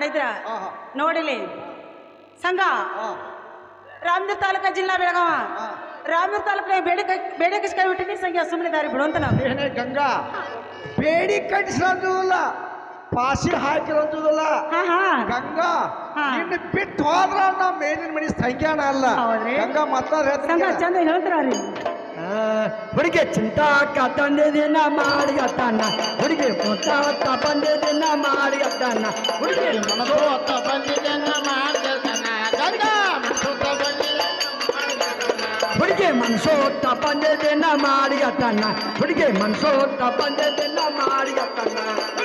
ಕಾಡಿದ್ರ ನೋಡಿಲಿ. ಸಂಘ? ರಾಮದುರ್ ತಾಲೂಕ ಜಿಲ್ಲಾ ಬೆಳಗಾವ? ರಾಮದುರ್ ತಾಲೂಕಿನ ಬೇಡಿ ಬೇಡಿಕೆ ಕೈ ಬಿಟ್ಟಿನಿ ಸಂಘ ಸುಮ್ಮನೆ ದಾರಿ ಬಿಡು ಅಂತ ನಾವು ಏನೇ ಗಂಗಾ ಬೇಡಿ ಕಟ್ಟಿಸಲ್ಲ ಪಾಸಿ ಹಾಕಿರೋದಿಲ್ಲ ಗಂಗಾ. ನಿನ್ನ ಬಿಟ್ಟು ಹೋದ್ರ ನಾ ಮೇಲಿನ ಮನೆ ಸಂಖ್ಯಾನ ಅಲ್ಲ? ಗಂಗಾ ಮತ್ತೆ ಸಂಘ ಚಂದ ಹೇಳ್ತಾರ ಹುಡುಗಿ ಚಿಂತಾಕ ತಂದಿದಿನ ಮಾಡಿಗತ್ತಾನ ಹುಡುಗಿ ಮುತ್ತಾಕ ಬಂದಿದಿನ ಮಾಡಿಗತ್ತಾನ ಹುಡುಗಿ ಮನಸೋತ ಬಂದಿದ್ದನ್ನ ಮಾಡ್ದತನ ಗಂಗಾ ಮನಸೋತ ಬಂದಿದ್ದ ಹುಡುಗಿ ಮನ್ಸೋತ್ತ ಬಂದಿದಿನ ಮಾಡಿಗತ್ತಾನ ಹುಡುಗಿ ಮನ್ಸೋತ್ತ ಬಂದಿದಿನ ಮಾಡಿಗತ್ತಾನ ಮಾಡಿಗತ್ತಾನ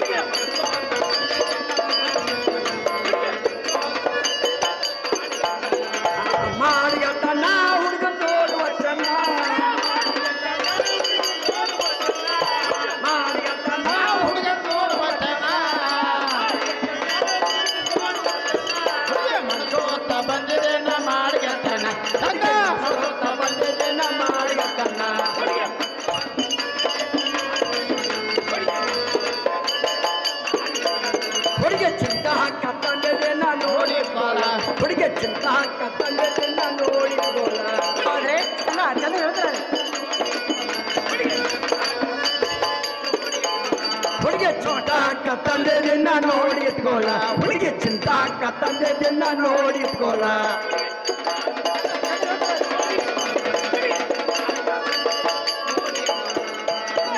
ತಂದಿದಿನ ನೋಡಿಟ್ಕೋಲ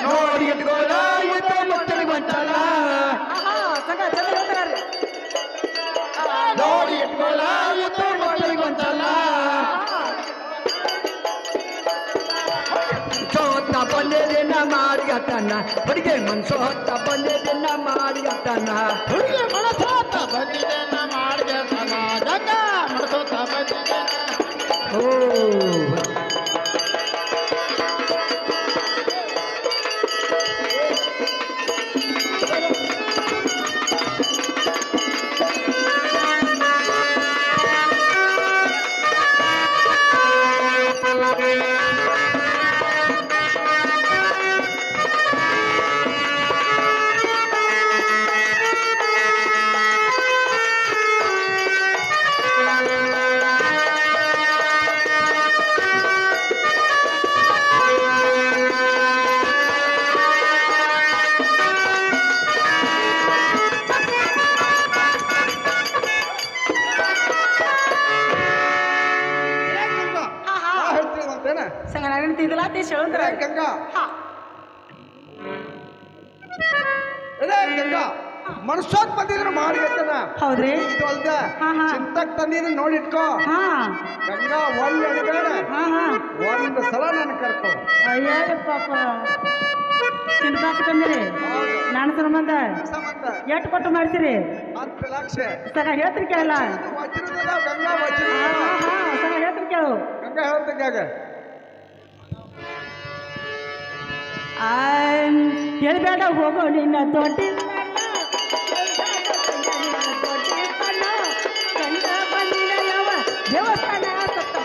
ನೋಡಿ ಇಟ್ಕೋಲ ಇದು ಮುತ್ತಲಿಗೆ ಬಂತಲ್ಲ ನೋಡಿ ಇಟ್ಕೋಲ ಇದು ಮುತ್ತಲಿಗೆ ಬಂತಲ್ಲ ಚೋಟ ಬಂದ ಮಾಡಿಗತ್ತಾನ ಹುಡುಗಿ ಮನ್ಸು ಹೊತ್ತ ಬಂದಿದ್ದನ್ನ ಮಾಡಿಗತ್ತಾನ ಹುಡುಗಿ ಮನಸೋತ ಬಂದಿದೆ ಓ ಅಂತೇನ ಸಂಗ ನಾನು ತಿಂದಿಲ್ಲ ದೇಶ ಹೇಳಂದ್ರ ಗಂಗಾ. ಹಾ. ಏ ಗಂಗಾ. ಮನಸ್ಸೋತ್ ಬಂದಿದ್ರು ಮಾಡಿಗತ್ತನ ಹೌದ್ರಿ? ಇದು ಅಲ್ದ. ಚಿಂತಕ್ ತಂದಿದ್ದೀನಿ ನೋಡಿಟ್ಕೋ. ಹಾ. ಗಂಗಾ ಒಳ್ಳೆ ಅಡಿಬೇಡ ಹಾ ಹಾ. ಒಂದು ಸಲ ನನ್ನ ಕರ್ಕೊ. ಅಯ್ಯೋ ಪಾಪ. ಚಿಂತಾಕ ತಂದಿರಿ ನಾನು ಸಂಬಂಧ? ಎಷ್ಟು ಕೊಟ್ಟು ಮಾಡ್ತೀರಿ? ಹತ್ತು ಲಕ್ಷ. ಸಗ ಹೇಳ್ತೀನಿ ಕೇಳಲ್ಲ. ವಜ್ರದ ಗಂಗಾ ವಜ್ರ ಹಾ ಹಾ ಹಾ. ಹೇಳ್ತೀನಿ ಕೇಳು. ಗಂಗಾ ಹೇಳ್ತಂಗಾಗ ಹೇಳ್ಬೇಡ ಹೋಗೋ ನಿನ್ನ ತೊಟ್ಟಿ ದೇವಸ್ಥಾನ ಸತ್ತ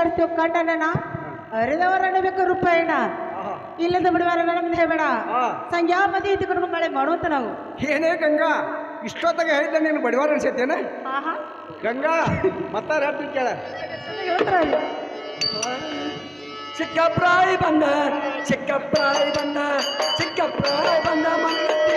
ಕಂಡನ ಅರಿದವರ ನಡಬೇಕು ರೂಪಾಯಿನ. ಇಲ್ಲದ ಬಿಡುವಾರ ನಮ್ದು ಹೇಳಬೇಡ ಸಂಜೆ ಮದಿ ಇದ್ಕೊಂಡು ಮಳೆ ಮಾಡುವಂತ ನಾವು. ಏನೇ ಗಂಗಾ ಇಷ್ಟೊತ್ತಾಗ ಹೇಳಿದ್ದೆ ನೀನು ಬಡಿವಾರ ಅನ್ಸೈತೇನ? ಆಹಾ. ಗಂಗಾ ಮತ್ತಾರ ಹೇಳ್ತೀನಿ ಕೇಳ. ಚಿಕ್ಕ ಪ್ರಾಯ ಬಂದ ಚಿಕ್ಕ ಪ್ರಾಯ ಬಂದ ಚಿಕ್ಕ ಪ್ರಾಯ ಬಂದ ಮನಗತ್ತಿ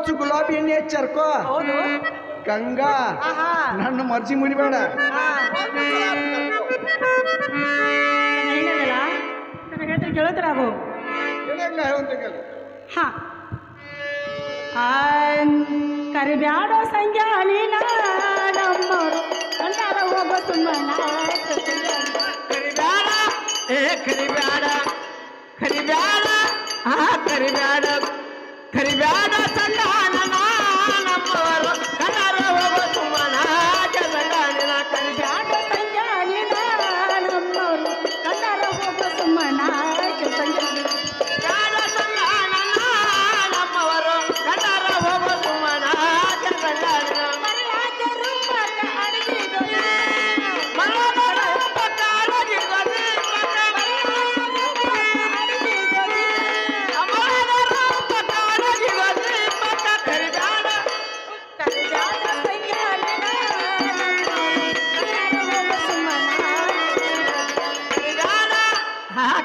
ಹಚ್ಚು ಗುಲಾಬಿ ಎಣ್ಣೆ ಹಚ್ಚರ್ಕೋ ಗಂಗಾ. ನನ್ನ ಮರ್ಜಿ ಮುಡಿಬೇಡ ಕೇಳುತ್ತೀರಾಗು ಹಾ. ಸಂಜಾನಿ ನಮ್ಮರು. ಕರಿಬ್ಯಾಡ ಏ ಕರಿಬ್ಯಾಡ. ಕರಿಬ್ಯಾಡ ಆ ಕರಿಬ್ಯಾಡ. खरी व्याडा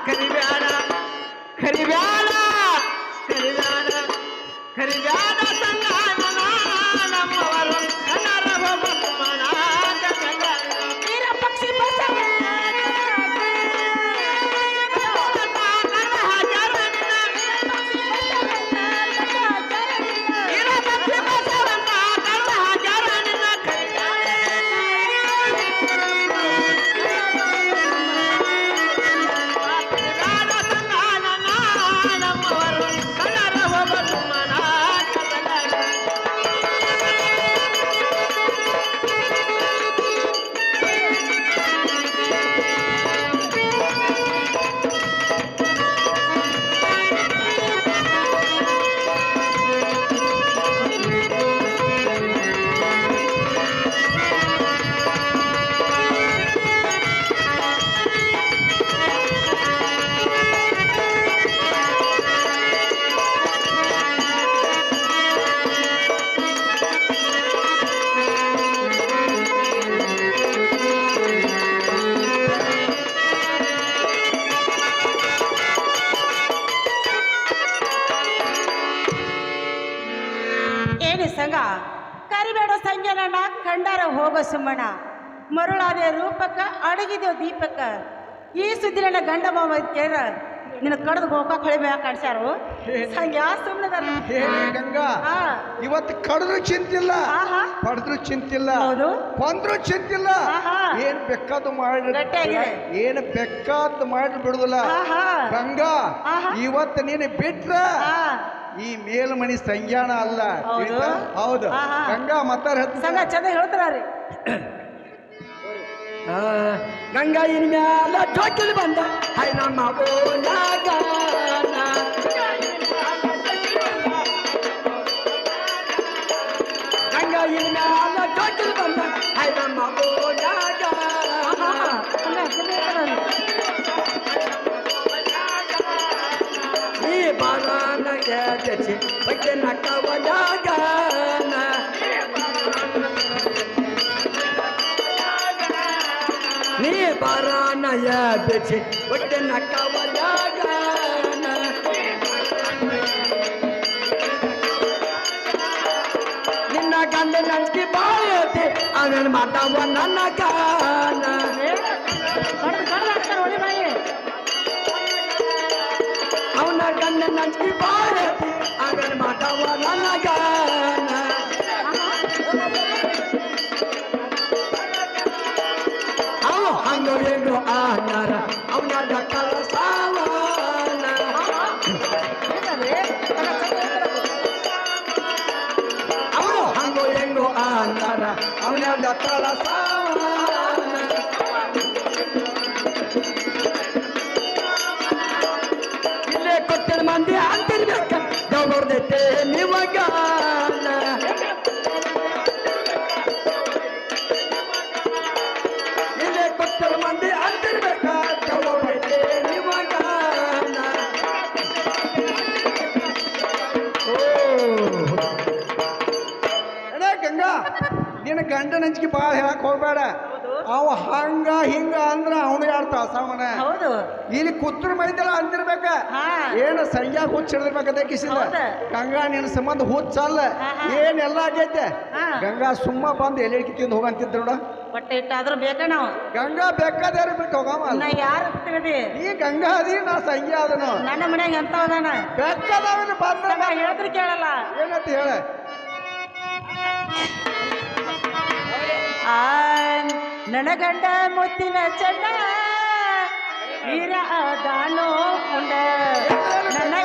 ಕರಿಬ್ಯಾಡ ಕರಿಬ್ಯಾಡ ಕರಿಬ್ಯಾಡ ಕರಿಬ್ಯಾಡ ಸಂಗಾನ ನಮ್ಮವರು ಕನ್ನಡ ಬೊಮ್ಮ ಗಂಡ ಮಾವ ಕೇಳ ನಿನ್ನ ಕಡ್ದು ಗೋಕಾಕ್ ಕಳಿ ಕಾಡ್ಸ್ಯಾರು ಸಂಗ್ಯಾ ಸುಮ್ಮನದಲ್ಲ ಹೇಳಿ ಗಂಗಾ ಹಾ. ಇವತ್ತು ಕಡದ್ರು ಚಿಂತಿಲ್ಲ ಆಹಾ. ಪಡೆದ್ರು ಚಿಂತಿಲ್ಲ ಹೌದು. ಕೊಂದ್ರು ಚಿಂತಿಲ್ಲ. ಆಹಾ. ಏನ್ ಬೇಕಾದ್ದು ಮಾಡಿ. ಏನ್ ಬೇಕಾದ್ದು ಮಾಡಿ ಬಿಡುದಿಲ್ಲ. ಆಹಾ. ಗಂಗಾ. ಇವತ್ತು ನೀನು ಬಿಟ್ರ ಈ ಮೇಲ್ಮಣಿ ಸಂಜ್ಞಾನ ಅಲ್ಲ. ಹೌದು. ಗಂಗಾ ಮತ್ತಾರ ಚಂದ ಹೇಳ್ತಾರ ರೀ. ಗಂಗಾ ಇನ್ ಮ್ಯಾಲ ಜೋಕಿಲ್ ಬಂದ. ಹೈ ನಮ್ಮ ಓನಾಗ ಗಂಗಾ ಇನ್ ಮ್ಯಾಲ ಜೋಕಿಲ್ ಬಂದ. ಹೈ ನಮ್ಮ ಓನಾಗ ಈ ಗೆದಚಿ ಬಗ್ಗೆ ನಕ್ಕವನಾಗ ಬಾರಾನಯ ಬೆಚ್ಚಿ ಒಟ್ಟೆ ನಕ್ಕವನಾಗ ನಿನ್ನ ಗಂಡ ನಂಟಿ ಬಾಳತಿ ಅವನ ಮಾತಾವ ನನ್ನ ಗಾನ ಅವನ ಗಂಡ ನಂಟಿ ಬಾಳತಿ ಇಲ್ಲೇ ಕೊಟ್ಟಿನ ಮಂದಿ ಅಂತಿರ್ಬೇಕ. ದೌರ್ದೈತೆ ನಿಮಗಾನ ಇಲ್ಲೇ ಕೊಟ್ಟರ ಮಂದಿ ಅಂತಿರ್ಬೇಕ. ದೌರ್ದೈತೆ ನಿಮಗಾನ ಓ. ಗಂಗಾ. ನಿನ್ನ ಗಂಡನ ಹಂಚಿಕೆ ಭಾಳ ಹೇಳಕ್ ಹೋಗ್ಬೇಡ. ಅವ ಹಂಗ ಹಿಂಗ ಅಂದ್ರ ಅವನು ಆಡ್ತಾವ ಸಾಮಾನ ಹೌದು. ಇಲ್ಲಿ ಕುತ್ರ ಮೈದಲ್ಲ ಅಂತಿರ್ಬೇಕ ಏನು ಸರಿಯಾಗಿ ಹುಚ್ಚ ಹಿಡಿದಿರ್ಬೇಕಂತ ಕಿಸಿಲ್ಲ ಹೌದ. ಗಂಗಾ ನಿನ್ನ ಸಂಬಂಧ ಹುಚ್ಚಲ್ಲ ಏನೆಲ್ಲ ಆಗೈತೆ. ಗಂಗಾ ಸುಮ್ಮ ಬಂದು ಎಲೆ ತಿಂದು ಹೋಗಂತಿದ್ರು ನೋಡ. ಬಟ್ಟೆ ಇಟ್ಟಾದ್ರೂ ಬೇಕ ನಾವು ಗಂಗಾ ಬೇಕಾದ್ರೆ ಬಿಟ್ಟು ಹೋಗಮ್ಮ ನಾ ಯಾರು ತಿಳಿದಿ ಈ ಗಂಗಾ ಅದಿ ನಾ ಸಂಜೆ ಅದನು ನನ್ನ ಮನೆಗೆ ಎಂತ ಅದಾನ? ಬೆಕ್ಕದವನ ಬಂದ್ರ ಸಂಘ ಹೇಳಿದ್ರು ಕೇಳಲ್ಲ. ಏನಂತ ಹೇಳ? ಆ ನನಗಂಡ ಗಂಡ ಮುತ್ತಿನ ಚಂಡ ವೀರ ದಾನೋ ಪುಂಡ ನನ್ನ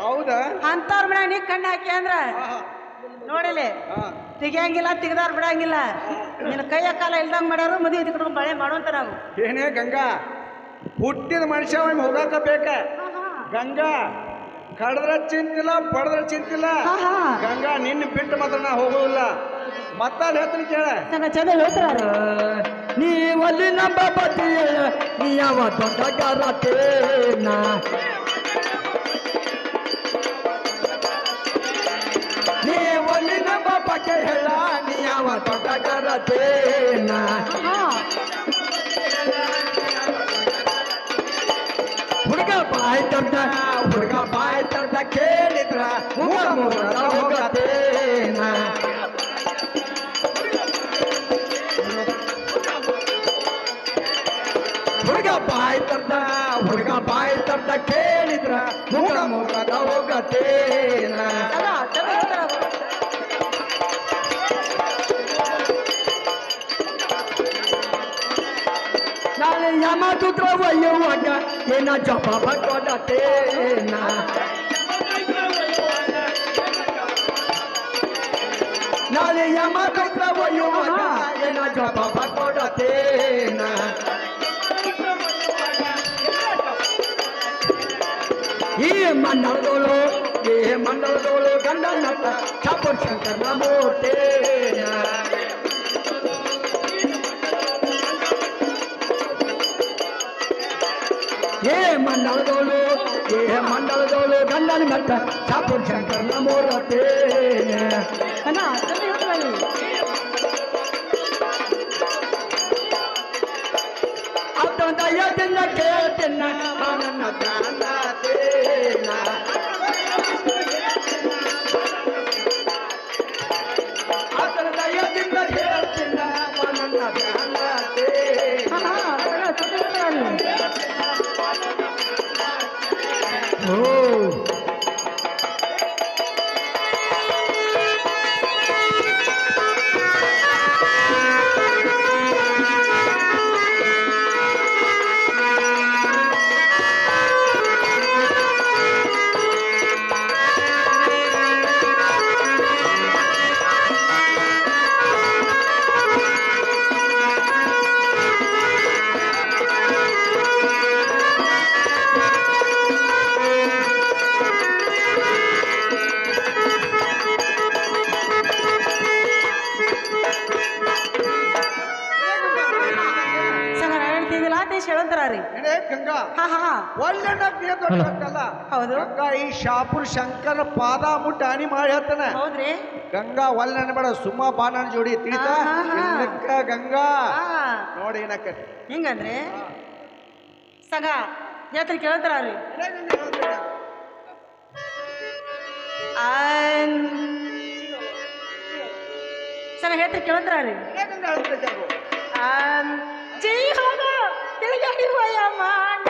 ಹೌದಾ? ಅಂತವ್ರ ಮನ್ಯಾಗ ನೀ ಕಣ್ಣು ಹಾಕಿ ಅಂದ್ರ. ನೋಡಿಲಿ. ತೆಗಿಯಂಗಿಲ್ಲ ತೆಗ್ದಾರ ಬಿಡಂಗಿಲ್ಲ. ನಿನ್ನ ಕೈಯ ಕಾಲ ಇಲ್ದಂಗ ಮಾಡ್ಯಾರು ಮದುವೆ ಇದ್ಕೊಂಡು ಬಳೆ ಮಾಡೋಂತ ನಾವು. ಏನೇ ಗಂಗಾ ಹುಟ್ಟಿದ ಮನುಷ್ಯ ಒಮ್ಮೆ ಹೋಗಾಕ ಬೇಕ? ಗಂಗಾ ಕಡದ್ರ ಚಿಂತಿಲ್ಲ ಪಡೆದ್ರ ಚಿಂತಿಲ್ಲ. ಗಂಗಾ ನಿನ್ನ ಬಿಟ್ಟು ಮಾತ್ರ ನಾ ಹೋಗೋದಿಲ್ಲ. ಮತ್ತ ಹೇಳ್ತೀನಿ ಕೇಳ. ಚಂದ ಹೇಳ್ತಾರ. ನೀ ಒಲ್ಲಿ ನಂಬ ಬತ್ತಿಯ ನೀ ಯಾವ ದೊಡ್ಡಗಾರತೇನ ಹುಡುಗ ಬಾಯ್ ತರ್ತಾ ಹುಡುಗ ಬಾಯ್ ತರ್ದ ಕೇಳಿದ್ರ ಮುಗ ಮುಗ ಹೋಗತೇನ. ಹುಡುಗ ಬಾಯ್ ತರ್ದ ಹುಡುಗ ಬಾಯ್ ತರ್ದ ಕೇಳಿದ್ರ ಮುಗ ಮುಗದ ಹೋಗತೇನ. मा तुत्र वयो आगा ये ना जपा भटो डटे ना नाले यमा तुत्र वयो आगा ये ना जपा भटो डटे ना ये मंडल दोलो ये मंडल दोलो गंडा नटा छापुर शंकर ना मोटे ना ಮಂಡಲದೋಳು ಏ ಮಂಡಲದೋಳು ಗಂಡನ ಮಟ್ಟ ಚಾಪುರ್ ಶಂಕರನ ಮೂರತೇನ ಅಣ್ಣ ಚಂದ ಹೇಳ್ತಾರ ನೀವು. ಅದ ದಯದಿಂದ ಕೇಳ್ತೇನ ನನ್ನ ಜ್ಞಾನತೇನ ಅದ ಹೌದು. ಗಂಗಾ ಈ ಶಾಪುರ್ ಶಂಕರ ಪಾದ ಮುಟ್ಟ ಹಾನಿ ಮಾಡಿ ಹೇಳ್ತಾನ. ಹೌದ್ರಿ. ಗಂಗಾ ಒಲ್ ಬೇಡ ಸುಮ್ಮ ಬಾಣನ ಜೋಡಿ ತಿಳಿತ? ಆ, ಹಾ, ಹಾ. ಇಲ್ಲಕ್ಕ ಗಂಗಾ. ಹಾ ನೋಡಿ ಏನಕ್ಕ. ಹಿಂಗಂದ್ರೆ ಸಗ ಹೇಳ್ತಾರೆ ಕೇಳ್ತಾರ ರೀ ಸಂಗ ಹೇಳ್ತಾರೆ ಕೇಳ್ತಾರ ರೀ ಜೈ ಹೋಗ ತಿಳಿಗಾಡಿ ಹೋಯ ಮಾನ